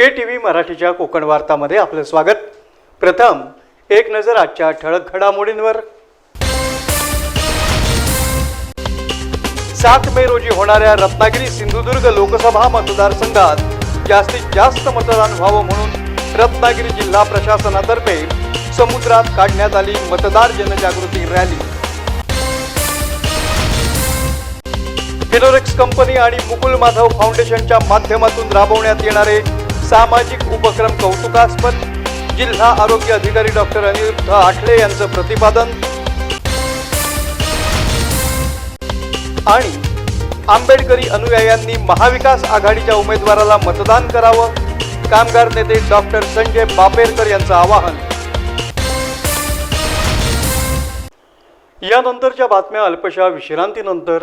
के T V मराठीच्या कोकण वार्तामध्ये आपलं स्वागत. प्रथम एक नजर आजच्या ठळक घडामोडींवर. सात मे रोजी होणाऱ्या रत्नागिरी सिंधुदुर्ग लोकसभा मतदारसंघात जास्तीत जास्त मतदान व्हावं म्हणून रत्नागिरी जिल्हा प्रशासनातर्फे समुद्रात काढण्यात आली मतदार जनजागृती रॅली. फिनोरेक्स कंपनी आणि मुकुल माधव फाउंडेशनच्या माध्यमातून राबवण्यात येणारे सामाजिक उपक्रम कौतुकास्पद जिल्हा आरोग्य अधिकारी डॉक्टर अनिरुद्ध आठले यांचं प्रतिपादन. आणि आंबेडकरी अनुयायांनी महाविकास आघाडीच्या उमेदवाराला मतदान करावं कामगार नेते डॉक्टर संजय बापेरकर यांचं आवाहन. यानंतरच्या बातम्या अल्पशा विश्रांतीनंतर.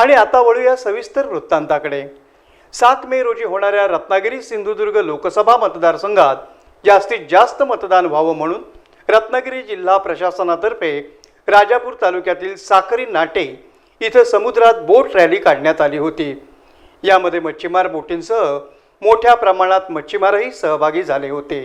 आणि आता वळूया सविस्तर वृत्तांताकडे. सात मे रोजी होणाऱ्या रत्नागिरी सिंधुदुर्ग लोकसभा मतदारसंघात जास्तीत जास्त मतदान व्हावं म्हणून रत्नागिरी जिल्हा प्रशासनातर्फे राजापूर तालुक्यातील साखरी नाटे इथं समुद्रात बोट रॅली काढण्यात आली होती. यामध्ये मच्छीमार बोटींसह मोठ्या प्रमाणात मच्छीमारही सहभागी झाले होते.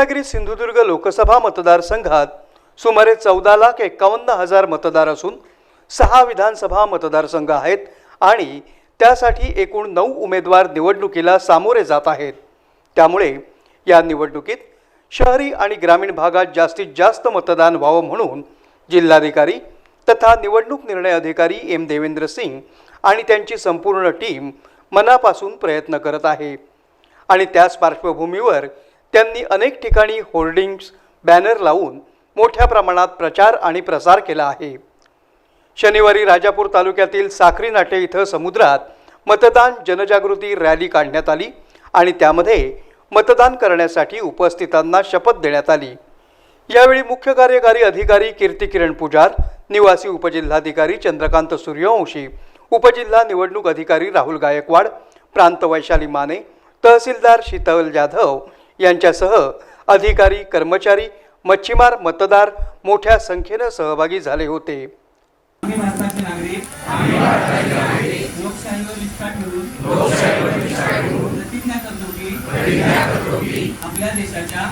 रत्नागिरी सिंधुदुर्ग लोकसभा मतदारसंघात सुमारे चौदा लाख एकावन्न हजार मतदार असून सहा विधानसभा मतदारसंघ आहेत आणि त्यासाठी एकूण नऊ उमेदवार निवडणुकीला सामोरे जात आहेत. त्यामुळे या निवडणुकीत शहरी आणि ग्रामीण भागात जास्तीत जास्त मतदान व्हावं म्हणून जिल्हाधिकारी तथा निवडणूक निर्णय अधिकारी एम देवेंद्र सिंग आणि त्यांची संपूर्ण टीम मनापासून प्रयत्न करत आहे. आणि त्याच पार्श्वभूमीवर त्यांनी अनेक ठिकाणी होर्डिंग्स बॅनर लावून मोठ्या प्रमाणात प्रचार आणि प्रसार केला आहे. शनिवारी राजापूर तालुक्यातील साखरी नाटे इथं समुद्रात मतदान जनजागृती रॅली काढण्यात आली आणि त्यामध्ये मतदान करण्यासाठी उपस्थितांना शपथ देण्यात आली. यावेळी मुख्य कार्यकारी अधिकारी कीर्ती किरण पुजार निवासी उपजिल्हाधिकारी चंद्रकांत सूर्यवंशी उपजिल्हा निवडणूक अधिकारी राहुल गायकवाड प्रांत वैशाली माने तहसीलदार शीतल जाधव यांच्यासह अधिकारी कर्मचारी मच्छीमार मतदार मोठ्या संख्येनं सहभागी झाले होते. आपल्या देशाच्या.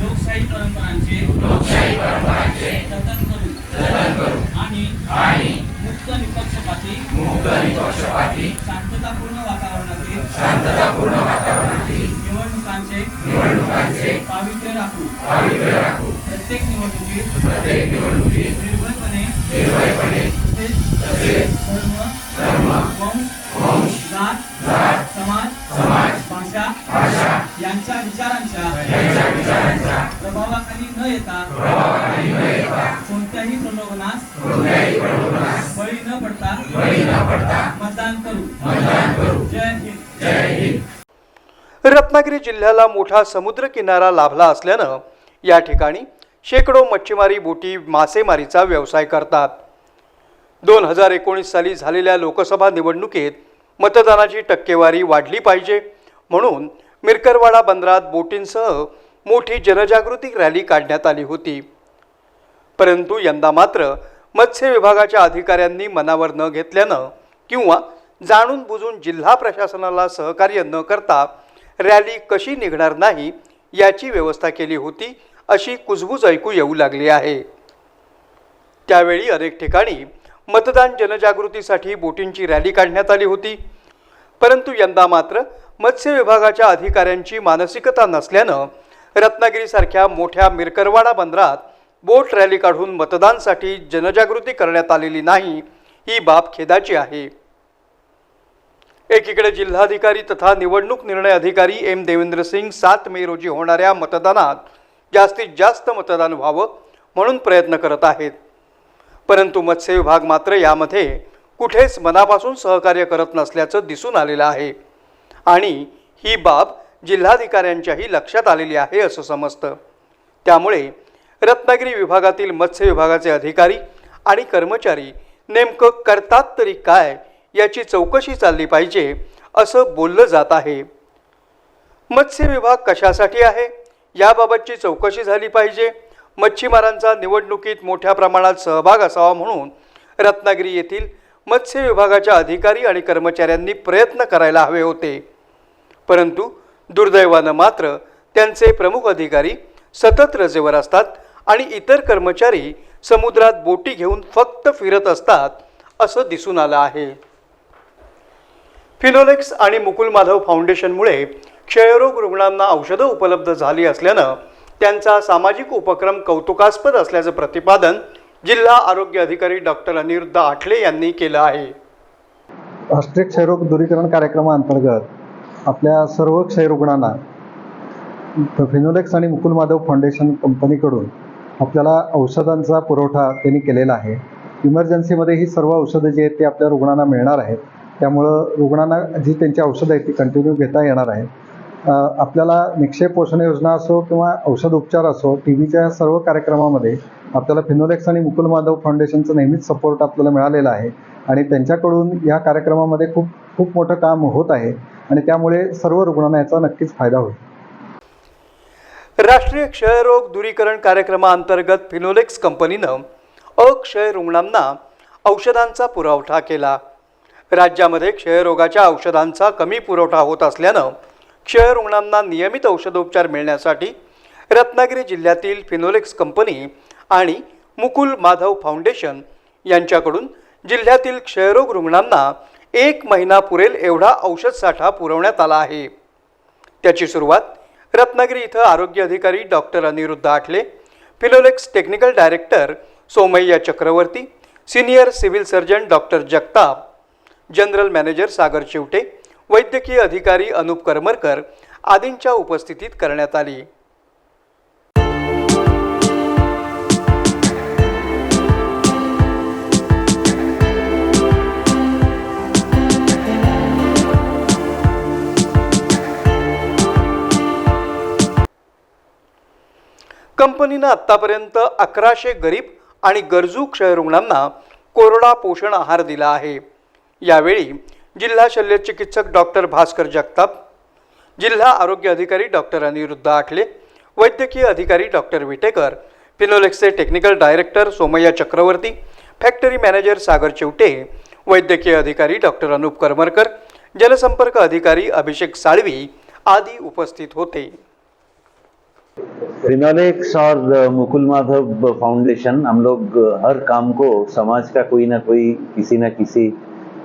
लोकशाही परंपरांचे. जतन रत्नागिरी जिल्ह्याला मोठा समुद्रकिनारा लाभला असल्यानं या ठिकाणी शेकडो मच्छीमारी बोटी मासेमारीचा व्यवसाय करतात. दोन हजार एकोणीस साली झालेल्या लोकसभा निवडणुकीत मतदानाची टक्केवारी वाढली पाहिजे म्हणून मिरकरवाडा बंदरात बोटींसह मोठी जनजागृती रॅली काढण्यात आली होती. परंतु यंदा मात्र मत्स्य विभागाच्या अधिकाऱ्यांनी मनावर न घेतल्यानं किंवा जाणून बुजून जिल्हा प्रशासनाला सहकार्य न करता रॅली कशी निघणार नाही याची व्यवस्था केली होती अशी कुजबूज ऐकू येऊ लागली आहे. त्यावेळी अनेक ठिकाणी मतदान जनजागृतीसाठी बोटींची रॅली काढण्यात आली होती. परंतु यंदा मात्र मत्स्य विभागाच्या अधिकाऱ्यांची मानसिकता नसल्यानं रत्नागिरीसारख्या मोठ्या मिरकरवाडा बंदरात बोट रॅली काढून मतदानसाठी जनजागृती करण्यात आलेली नाही ही बाब खेदाची आहे. एकीकडे जिल्हाधिकारी तथा निवडणूक निर्णय अधिकारी एम देवेंद्र सिंग सात मे रोजी होणाऱ्या मतदानात जास्तीत जास्त मतदान व्हावं म्हणून प्रयत्न करत आहेत. परंतु मत्स्य विभाग मात्र यामध्ये कुठेच मनापासून सहकार्य करत नसल्याचं दिसून आलेलं आहे. आणि ही बाब जिल्हाधिकाऱ्यांच्याही लक्षात आलेली आहे असं समजतं. त्यामुळे रत्नागिरी विभागातील मत्स्य विभागाचे अधिकारी आणि कर्मचारी नेमकं करतात तरी काय याची चौकशी चालली पाहिजे असं बोललं जात आहे. मत्स्य विभाग कशासाठी आहे? याबाबतची चौकशी झाली पाहिजे. मच्छीमारांचा निवडणुकीत मोठ्या प्रमाणात सहभाग असावा म्हणून रत्नागिरी येथील मत्स्य विभागाच्या अधिकारी आणि कर्मचाऱ्यांनी प्रयत्न करायला हवे होते. परंतु दुर्दैवानं मात्र त्यांचे प्रमुख अधिकारी सतत रजेवर असतात आणि इतर कर्मचारी समुद्रात बोटी घेऊन फक्त फिरत असतात असं दिसून आलं आहे. फिनोलेक्स आणि मुकुल माधव फाउंडेशनमुळे क्षयरोग रुग्णांना औषधं उपलब्ध झाली असल्यानं त्यांचा सामाजिक उपक्रम कौतुकास्पद असल्याचं प्रतिपादन जिल्हा आरोग्य अधिकारी डॉक्टर अनिरुद्ध आठले यांनी केलं आहे. राष्ट्रीय क्षयरोग दूरीकरण कार्यक्रमाअंतर्गत आपल्या सर्व क्षयरुग्णांना फिनोलेक्स आणि मुकुल माधव फाउंडेशन कंपनीकडून आपल्याला औषधांचा पुरवठा त्यांनी केलेला आहे. इमर्जन्सीमध्ये ही सर्व औषधं जी आहेत ती आपल्या रुग्णांना मिळणार आहेत. त्यामुळं रुग्णांना जी त्यांची औषधं आहेत ती कंटिन्यू घेता येणार आहे आपल्याला निक्षेप पोषण योजना असो किंवा औषध उपचार असो टी व्हीच्या सर्व कार्यक्रमामध्ये आपल्याला फिनोलेक्स आणि मुकुल माधव फाउंडेशनचं नेहमीच सपोर्ट आपल्याला मिळालेला आहे. आणि त्यांच्याकडून या कार्यक्रमामध्ये खूप खूप मोठं काम होत आहे आणि त्यामुळे सर्व रुग्णांना याचा नक्कीच फायदा होईल. राष्ट्रीय क्षयरोग दूरीकरण कार्यक्रमाअंतर्गत फिनोलेक्स कंपनीनं अक्षय रुग्णांना औषधांचा पुरवठा केला. राज्यामध्ये क्षयरोगाच्या औषधांचा कमी पुरवठा होत असल्यानं क्षयरुग्णांना नियमित औषधोपचार मिळण्यासाठी रत्नागिरी जिल्ह्यातील फिनोलेक्स कंपनी आणि मुकुल माधव फाउंडेशन यांच्याकडून जिल्ह्यातील क्षयरोग रुग्णांना एक महिना पुरेल एवढा औषध साठा पुरवण्यात आला आहे. त्याची सुरुवात रत्नागिरी इथं आरोग्य अधिकारी doctor Aniruddha Athale Finolex technical director Somayya Chakravarti senior civil surgeon doctor Jagtap general manager Sagar Chivate वैद्यकीय अधिकारी अनुप करमरकर आदींच्या उपस्थितीत करण्यात आली. कंपनीनं आत्तापर्यंत अकराशे गरीब आणि गरजू क्षयरुग्णांना कोरडा पोषण आहार दिला आहे. यावेळी जिल्हा शल्यचिकित्सक डॉक्टर भास्कर जगताप जिल्हा आरोग्य अधिकारी डॉक्टर अनिरुद्ध आठले वैद्यकीय अधिकारी doctor Vitekar फिनोलेक्सचे technical director Somayya Chakravarti factory manager Sagar Chivate वैद्यकीय अधिकारी डॉक्टर अनुप करमरकर जलसंपर्क अधिकारी अभिषेक साळवी आदी उपस्थित होते. फिनोलेक्स और मुकुल माधव फाउंडेशन हम लोग हर काम को समाज का कोई ना कोई किसी ना किसी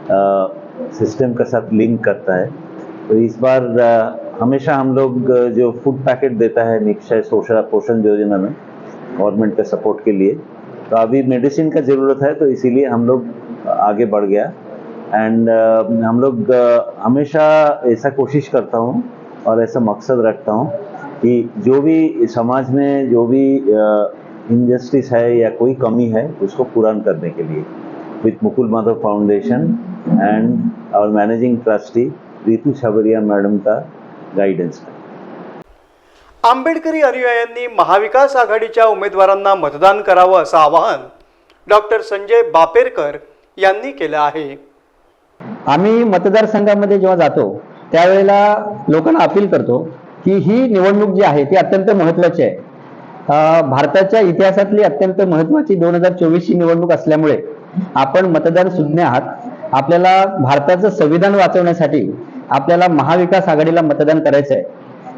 सिस्टम के साथ लिंक करता है। तो इस बार हमेशा हम लोग जो फ़ूड पैकेट देता है निक्षय पोषण पोषण योजना में गवर्नमेंट के सपोर्ट के लिए तो अभी मेडिसिन का ज़रूरत है तो इसीलिए हम लोग आगे बढ़ गया। एंड हम लोग अ, हमेशा ऐसा कोशिश करता हूँ और ऐसा मकसद रखता हूँ कि जो भी समाज में जो भी इनजस्टिस है या कोई कमी है उसको पूरा करने के लिए। With Mukul Madhav foundation and और managing trustee Ritu Chhabria madam का गाइडेंस आंबेडकरी अनुयायांनी महाविकास आघाडीच्या उमेदवारांना मतदान करावं असं आवाहन डॉक्टर संजय बापेरकर यांनी केलं आहे. आम्ही मतदारसंघामध्ये जेव्हा जातो त्यावेळेला लोकांना अपील करतो की ही निवडणूक जी आहे ती अत्यंत महत्वाची आहे. भारताच्या इतिहासातली अत्यंत महत्वाची दोन हजार चोवीसची निवडणूक असल्यामुळे आपण मतदार सुज्ञ आहात. आपल्याला भारताचं संविधान वाचवण्यासाठी आपल्याला महाविकास आघाडीला मतदान करायचं आहे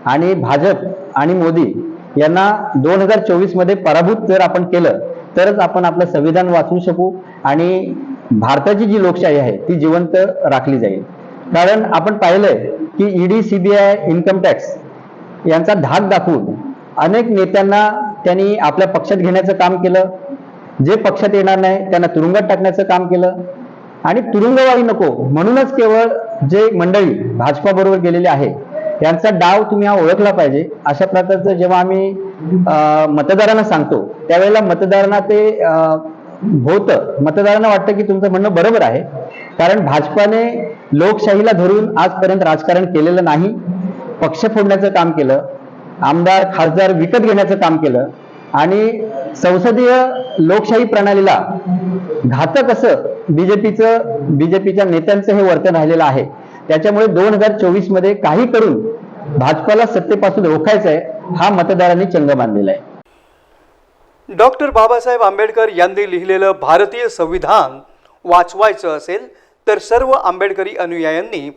आणि भाजप आणि मोदी यांना दोन हजार चोवीसमध्ये पराभूत जर आपण केलं तरच आपण आपलं संविधान वाचवू शकू आणि भारताची जी लोकशाही आहे ती जिवंत राखली जाईल. कारण आपण पाहिलंय की ईडी सीबीआय इन्कम टॅक्स यांचा धाक दाखवून अनेक नेत्यांना त्यांनी आपल्या पक्षात घेण्याचं काम केलं. जे पक्षात येणार नाही त्यांना तुरुंगात टाकण्याचं काम केलं. आणि तुरुंगवाळी नको म्हणूनच केवळ जे मंडळी भाजपा बरोबर गेलेले आहे यांचा डाव तुम्ही हा ओळखला पाहिजे. अशा प्रकारचं जेव्हा आम्ही मतदारांना सांगतो त्यावेळेला मतदारांना ते होतं मतदारांना वाटतं की तुमचं म्हणणं बरोबर आहे. कारण भाजपाने लोकशाहीला धरून आजपर्यंत राजकारण केलेलं नाही. पक्ष फोडण्याचं काम केलं. आमदार खासदार विकत घेण्याचं काम केलं. आणि संसदीय लोकशाही प्रणालीला घातक असं बीजेपीचं बीजेपीच्या नेत्यांचं हे वर्तन राहिलेलं आहे. त्याच्यामुळे दोन हजार चोवीसमध्ये काही करून भाजपाला सत्तेपासून रोखायचं आहे हा मतदारांनी चंग बांधलेला आहे. डॉक्टर बाबासाहेब आंबेडकर यांनी लिहिलेलं भारतीय संविधान वाचवायचं असेल तर सर्व आंबेडकरी अनुयायांनी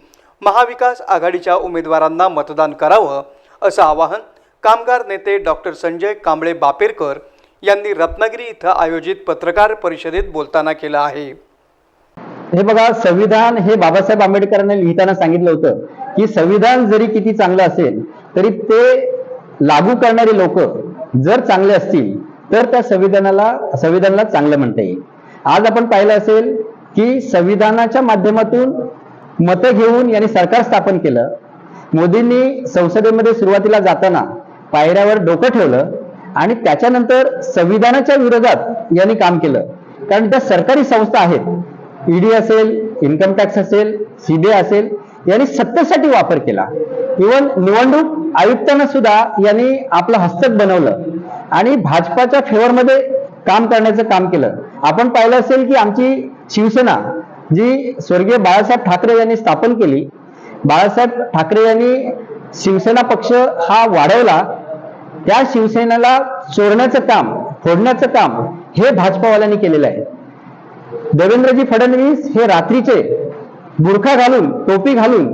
महाविकास आघाडीच्या उमेदवारांना मतदान करावं असं आवाहन कामगार नेते डॉक्टर संजय कांबळे बापेरकर यांनी रत्नागिरी इथं आयोजित पत्रकार परिषदेत बोलताना केलं आहे. हे बघा संविधान हे बाबासाहेब आंबेडकरांनी लिहिताना सांगितलं होतं की संविधान जरी किती चांगलं असेल तरी ते लागू करणारे लोक जर चांगले असतील तर त्या संविधानाला संविधानाला चांगलं म्हणता येईल. आज आपण पाहिलं असेल की संविधानाच्या माध्यमातून मतं घेऊन यांनी सरकार स्थापन केलं. मोदींनी संसदेमध्ये सुरुवातीला जाताना पायऱ्यावर डोकं ठेवलं आणि त्याच्यानंतर संविधानाच्या विरोधात यांनी काम केलं. कारण त्या सरकारी संस्था आहेत ईडी असेल इन्कम टॅक्स असेल सीबीआय असेल यांनी सत्तेसाठी वापर केला. इवन निवडणूक आयुक्तांना सुद्धा यांनी आपलं हस्तक बनवलं आणि भाजपाच्या फेवरमध्ये काम करण्याचं काम केलं. आपण पाहिलं असेल की आमची शिवसेना जी स्वर्गीय बाळासाहेब ठाकरे यांनी स्थापन केली बाळासाहेब ठाकरे यांनी शिवसेना पक्ष हा वाढवला त्या शिवसेनेला चोरण्याचं काम फोडण्याचं काम हे भाजपावाल्यांनी केलेलं आहे. देवेंद्रजी फडणवीस हे रात्रीचे बुरखा घालून टोपी घालून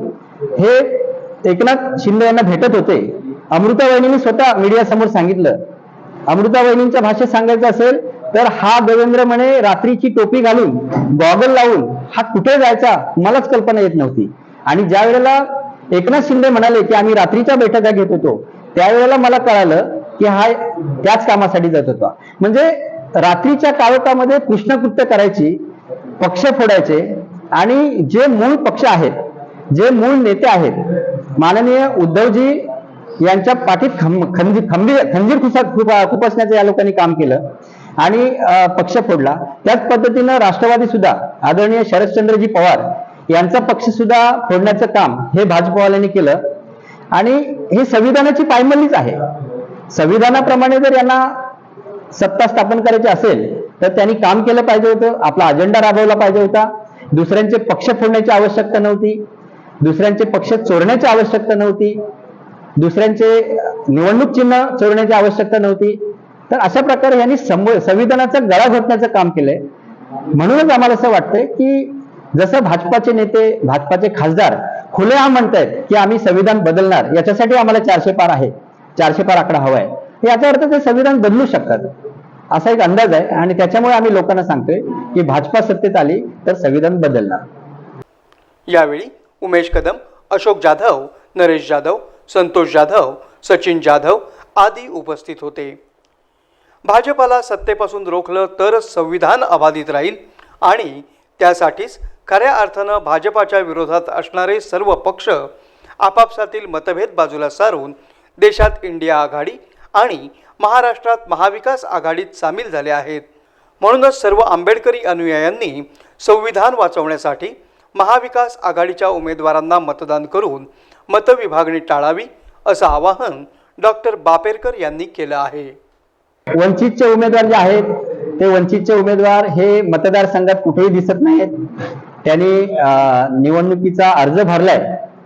हे एकनाथ शिंदे यांना भेटत होते. अमृता वहिनींनी स्वतः मीडिया समोर सांगितलं. अमृता वहिनींच्या भाषेत सांगायचं असेल तर हा देवेंद्र म्हणे रात्रीची टोपी घालून गॉगल लावून हा कुठे जायचा मलाच कल्पना येत नव्हती. आणि ज्या वेळेला एकनाथ शिंदे म्हणाले की आम्ही रात्रीच्या बैठका घेत होतो त्यावेळेला मला कळालं की हा त्याच कामासाठी जात होता. म्हणजे रात्रीच्या काळोखामध्ये कृष्णकृत्य करायची पक्ष फोडायचे आणि जे मूळ पक्ष आहेत जे मूळ नेते आहेत माननीय उद्धवजी यांच्या पाठीत खंब खंजी खंबीर खंजीर खुसा खुपसण्याचं या लोकांनी काम केलं आणि पक्ष फोडला. त्याच पद्धतीनं राष्ट्रवादी सुद्धा आदरणीय शरदचंद्रजी पवार यांचा पक्ष सुद्धा फोडण्याचं काम हे भाजपवाल्यांनी केलं. आणि हे संविधानाची पायमल्लीच आहे. संविधानाप्रमाणे जर यांना सत्ता स्थापन करायची असेल तर त्यांनी काम केलं पाहिजे होतं आपला अजेंडा राबवला पाहिजे होता. दुसऱ्यांचे पक्ष फोडण्याची आवश्यकता नव्हती. दुसऱ्यांचे पक्ष चोरण्याची आवश्यकता नव्हती. दुसऱ्यांचे निवडणूक चिन्ह चोरण्याची आवश्यकता नव्हती. तर अशा प्रकारे यांनी संविधानाचा गळा घोटण्याचं काम केलंय. म्हणूनच आम्हाला असं वाटतंय की जसं भाजपाचे नेते भाजपाचे खासदार खुलेआम म्हणतायत की आम्ही संविधान बदलणार. याच्यासाठी आम्हाला चारशे पार आहे. चारशे पार आकडा हवाय याचा अर्थ ते संविधान बदलू शकतात. असा एक अंदाज आहे आणि त्याच्यामुळे आम्ही लोकांना सांगतोय की भाजपा सत्तेत आली तर संविधान बदलणार. यावेळी उमेश कदम अशोक जाधव नरेश जाधव संतोष जाधव सचिन जाधव आदी उपस्थित होते. भाजपाला सत्तेपासून रोखलं तरच संविधान अबाधित राहील आणि त्यासाठीच खऱ्या अर्थानं भाजपाच्या विरोधात असणारे सर्व पक्ष आपापसातील मतभेद बाजूला सारून देशात इंडिया आघाडी आणि महाराष्ट्रात महाविकास आघाडीत सामील झाले आहेत. म्हणूनच सर्व आंबेडकरी अनुयायांनी संविधान वाचवण्यासाठी महाविकास आघाडीच्या उमेदवारांना मतदान करून मतविभागणी टाळावी असं आवाहन डॉक्टर बापेरकर यांनी केलं आहे. वंचितचे उमेदवार जे आहेत ते वंचितचे उमेदवार हे मतदारसंघात कुठेही दिसत नाहीत. त्यांनी निवडणुकीचा अर्ज भरलाय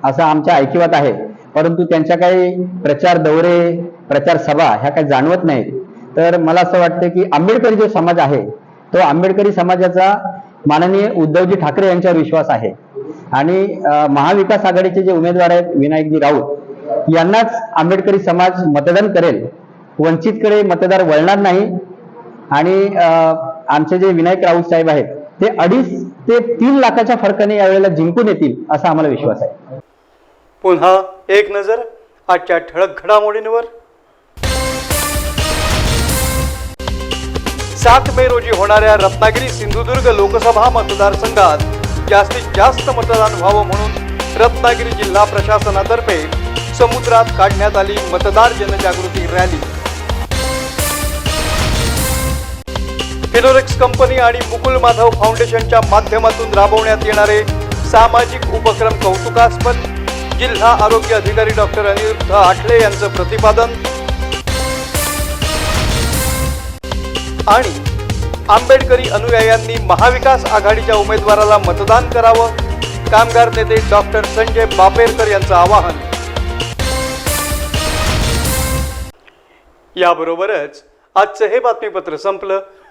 असं आमच्या ऐकिवात आहे. परंतु त्यांच्या काही प्रचार दौरे प्रचार सभा ह्या काही जाणवत नाहीत. तर मला असं वाटतं की आंबेडकरी जो समाज आहे तो आंबेडकरी समाजाचा माननीय उद्धवजी ठाकरे यांच्यावर विश्वास आहे. आणि महाविकास आघाडीचे जे उमेदवार आहेत विनायकजी राऊत यांनाच आंबेडकरी समाज मतदान करेल. वंचितकडे मतदार वळणार नाही. आणि आमचे जे विनायक राऊत साहेब आहेत ते अडीच ते तीन लाखाच्या फरकाने यावेळेला जिंकून येतील असा आम्हाला विश्वास आहे. पुन्हा एक नजर आजच्या ठळक घडामोडींवर. सात मे रोजी होणाऱ्या रत्नागिरी सिंधुदुर्ग लोकसभा मतदारसंघात जास्तीत जास्त मतदान व्हावं म्हणून रत्नागिरी जिल्हा प्रशासनातर्फे समुद्रात काढण्यात आली मतदार जनजागृती रॅली. फिनोरेक्स कंपनी आणि मुकुल माधव फाउंडेशनच्या माध्यमातून राबवण्यात येणारे सामाजिक उपक्रम कौतुकास्पद जिल्हा आरोग्य अधिकारी डॉक्टर अनिरुद्ध आठले यांचं प्रतिपादन. आणि आंबेडकरी अनुयायांनी महाविकास आघाडीच्या उमेदवाराला मतदान करावं कामगार नेते डॉक्टर संजय बापेरकर यांचं आवाहन. याबरोबरच आजचं हे बातमीपत्र संपलं.